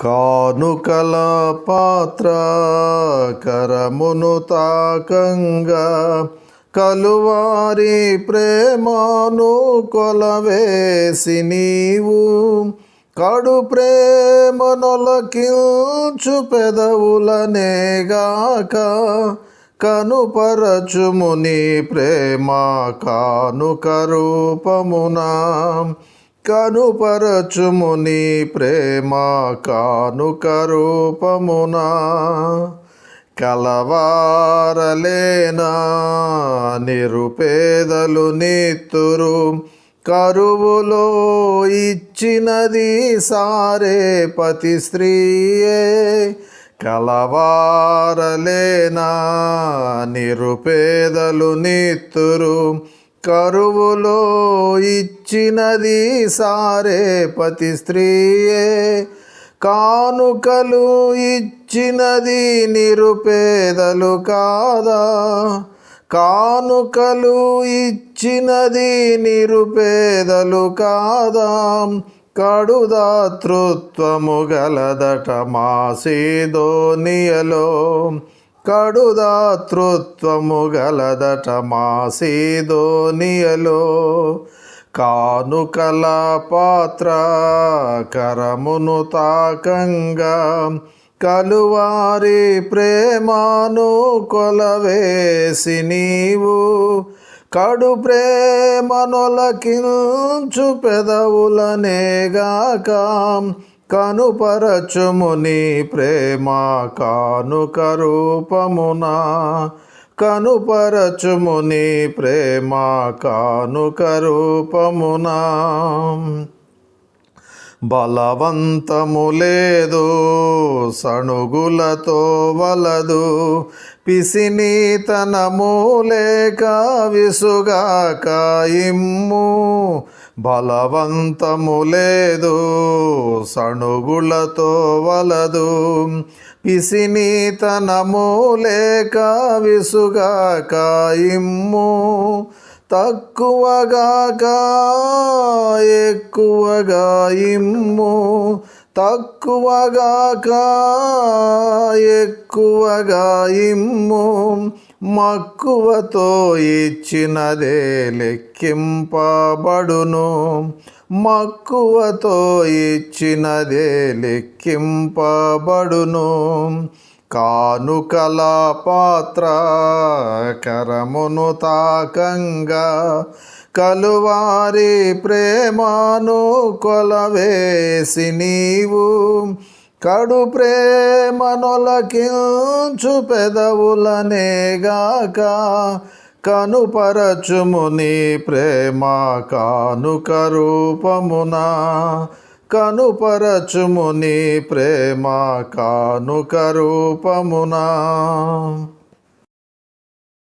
కానుకల పాత్ర కరమును తాకంగా కలువారి ప్రేమను కొలవేసి నీవు కడు ప్రేమనొలకించు పెదవులనేగాక కనుపరచుముని ప్రేమ కానుక రూపమునా. కనుపరచుము నీ ప్రేమ కానుక రూపమునా. కలవారలేనా నిరుపేదలు నిత్తురు కరువులో ఇచ్చినది సారే పతి స్త్రీయే. కలవారలేనా నిరుపేదలు నిత్తురు కరువులో ఇచ్చినది సారే పతి స్త్రీయే. కానుకలు ఇచ్చినది నిరుపేదలు కాదా? కానుకలు ఇచ్చినది నిరుపేదలు కాదా? కడుదాతృత్వము గలదట మాసేదోనియలో కడుదాతృత్వము గలదట మాసేదోనియలో కానుకల పాత్ర కరమును తాకంగా కలువారి ప్రేమను కొలవేసి నీవు కడు ప్రేమనొలకించు పెదవులనేగాక కనుపరచుముని ప్రేమ కానుక రూపమున. కనుపరచుముని ప్రేమ కానుక రూపమున. బలవంతము లేదు సణుగులతో వలదు పిసినీతనము లేక విసుగా కాయిమ్ము బలవంతము లేదు సణుగులతో వలదు. పిసినీతనము లేక విసుగాక ఇమ్ము తక్కువగాక ఎక్కువగా ఇమ్ము. తక్కువగాక ఎక్కువగా ఇమ్ము మక్కువతో ఇచ్చినదే లెక్కింపబడును. మక్కువతో ఇచ్చినదే లెక్కింపబడును. కానుకల పాత్ర కరమును తాకంగా కలువారి ప్రేమను కొలవేసి నీవు కడు ప్రేమనొలకించు పెదవులనేగాక కనుపరచుము నీ ప్రేమ కానుక రూపమున. కనుపరచుము నీ ప్రేమ కానుక రూపమునా.